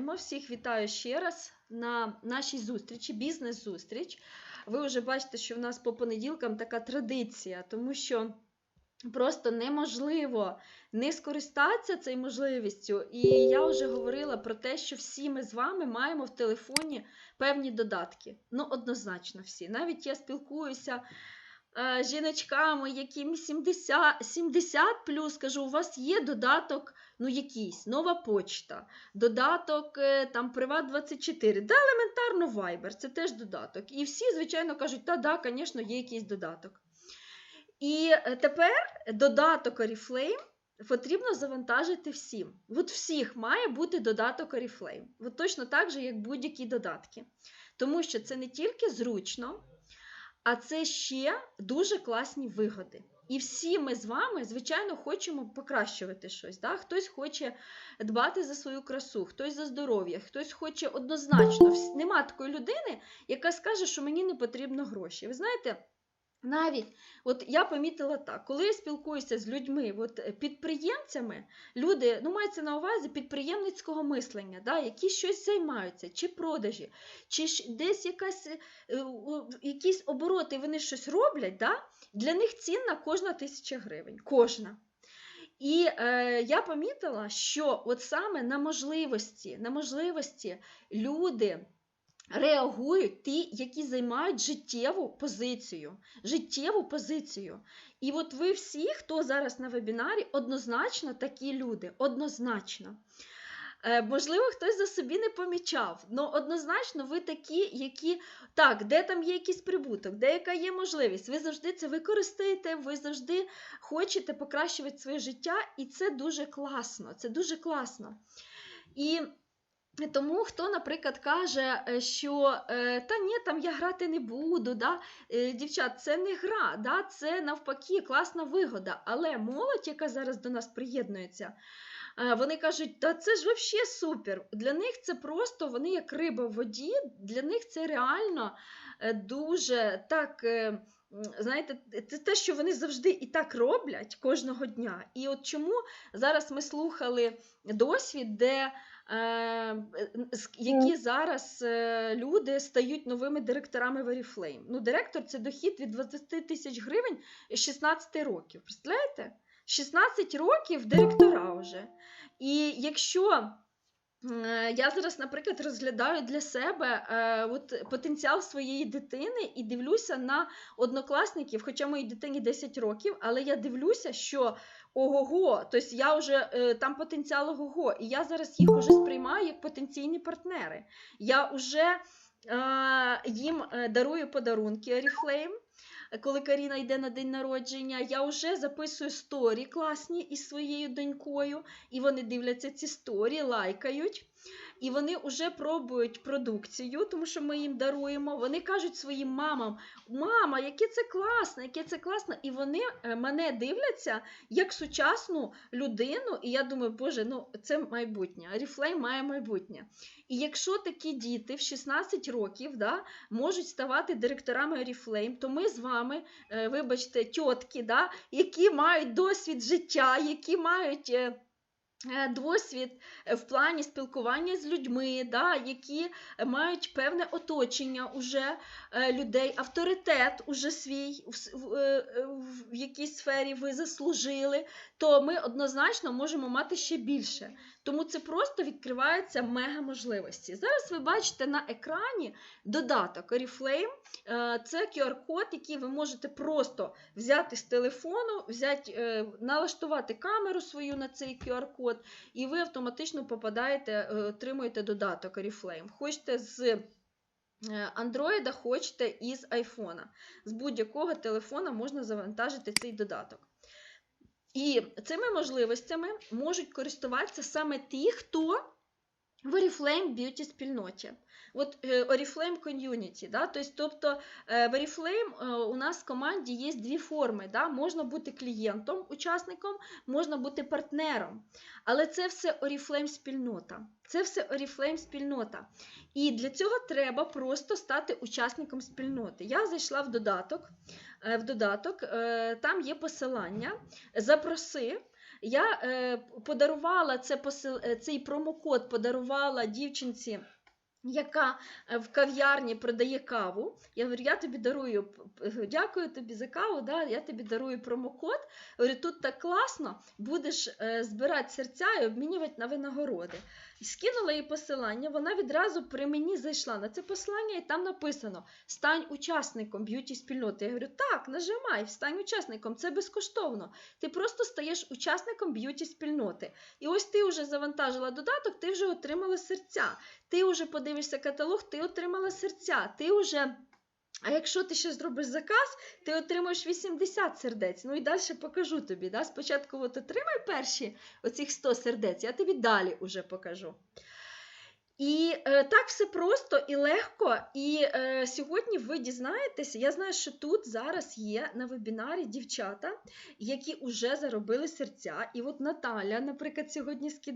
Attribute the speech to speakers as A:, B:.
A: починаємо. Всіх вітаю ще раз на нашій зустрічі, бізнес-зустріч. Ви вже бачите, що в нас по понеділкам така традиція, тому що просто неможливо не скористатися цією можливістю. І я вже говорила про те, що всі ми з вами маємо в телефоні певні додатки. Ну, однозначно всі. Навіть я спілкуюся жіночками, яким 70, 70 плюс, кажу, у вас є додаток, ну якийсь, нова почта, додаток е, там Приват24, да, елементарно Viber, це теж додаток. І всі, звичайно, кажуть, та, да, звісно, є якийсь додаток. І е, тепер додаток Oriflame потрібно завантажити всім. От всіх має бути додаток Oriflame. От точно так же, як будь-які додатки. Тому що це не тільки зручно, а це ще дуже класні вигоди. І всі ми з вами, звичайно, хочемо покращувати щось. Да? Хтось хоче дбати за свою красу, хтось за здоров'я, хтось хоче однозначно. Нема такої людини, яка скаже, що мені не потрібно гроші. Ви знаєте, навіть от я помітила так, коли я спілкуюся з людьми, от е, підприємцями, люди, ну мається на увазі підприємницького мислення, да, які щось займаються, чи продажі, чи десь якась, е, якісь обороти, вони щось роблять, да, для них цінна кожна тисяча гривень. Кожна. І е, я помітила, що от саме на можливості, на можливості люди реагують ті, які займають життєву позицію. Життєву позицію. І от ви всі, хто зараз на вебінарі, однозначно такі люди. Однозначно. Е, можливо, хтось за собі не помічав, але однозначно ви такі, які так, де там є якийсь прибуток, де яка є можливість, ви завжди це використаєте, ви завжди хочете покращувати своє життя, і це дуже класно. Це дуже класно. І тому, хто, наприклад, каже, е, що е, та ні, там я грати не буду, да? е, дівчат, це не гра, да? це навпаки класна вигода. Але молодь, яка зараз до нас приєднується, вони кажуть, та це ж взагалі супер. Для них це просто вони як риба в воді, для них це реально дуже так. Знаєте, це те, що вони завжди і так роблять кожного дня. І от чому зараз ми слухали досвід, де е, які зараз е, люди стають новими директорами в Oriflame. Ну, директор це дохід від 20 тисяч гривень з 16 років. Представляєте? 16 років директора вже. І якщо я зараз, наприклад, розглядаю для себе е, от, потенціал своєї дитини і дивлюся на однокласників, хоча моїй дитині 10 років, але я дивлюся, що ого-го, тобто я вже е, там потенціал ого-го, і я зараз їх уже сприймаю як потенційні партнери. Я вже е, їм е, дарую подарунки Oriflame, коли Каріна йде на день народження. Я вже записую сторі класні із своєю донькою, і вони дивляться ці сторі, лайкають. І вони вже пробують продукцію, тому що ми їм даруємо. Вони кажуть своїм мамам: Мама, яке це класно, яке це класно. І вони е, мене дивляться як сучасну людину. І я думаю, Боже, ну це майбутнє. Oriflame має майбутнє. І якщо такі діти в 16 років да, можуть ставати директорами Oriflame, то ми з вами, е, вибачте, тітки, да, які мають досвід життя, які мають. е, е, Досвід в плані спілкування з людьми, да, які мають певне оточення уже людей, авторитет уже свій в, в, в якійсь сфері ви заслужили, то ми однозначно можемо мати ще більше. Тому це просто відкриваються мега можливості. Зараз ви бачите на екрані додаток Oriflame. Е, Це QR-код, який ви можете просто взяти з телефону, взяти, е, налаштувати камеру свою на цей QR-код, і ви автоматично попадаєте, е, отримуєте додаток Oriflame. Хочете з Android, хочете із iPhone. З будь-якого телефона можна завантажити цей додаток. І цими можливостями можуть користуватися саме ті, хто в Oriflame Beauty спільноті. От е, Oriflame Community, да? тобто, тобто е, в Oriflame е, у нас в команді є дві форми. Да? Можна бути клієнтом, учасником, можна бути партнером. Але це все Oriflame спільнота. Це все Oriflame спільнота. І для цього треба просто стати учасником спільноти. Я зайшла в додаток, в додаток, там є посилання. Запроси. Я е, подарувала це посил... е, цей промокод, подарувала дівчинці. Яка е, в кав'ярні продає каву. Я говорю, я тобі дарую, дякую тобі за каву, да, я тобі дарую промокод. Говорю, тут так класно, будеш е, збирати серця і обмінювати на винагороди. Скинула їй посилання, вона відразу при мені зайшла на це посилання, і там написано: стань учасником б'юті спільноти. Я говорю, так, нажимай, стань учасником, це безкоштовно. Ти просто стаєш учасником б'юті спільноти. І ось ти вже завантажила додаток, ти вже отримала серця. Ти вже подивишся каталог, ти отримала серця. Ти вже. А якщо ти ще зробиш заказ, ти отримаєш 80 сердець. Ну і далі покажу тобі. Да? Спочатку от отримай перші оцих 100 сердець, я тобі далі уже покажу. І е, так все просто і легко. І е, сьогодні ви дізнаєтеся, я знаю, що тут зараз є на вебінарі дівчата, які вже заробили серця. І от Наталя, наприклад, сьогодні скидала.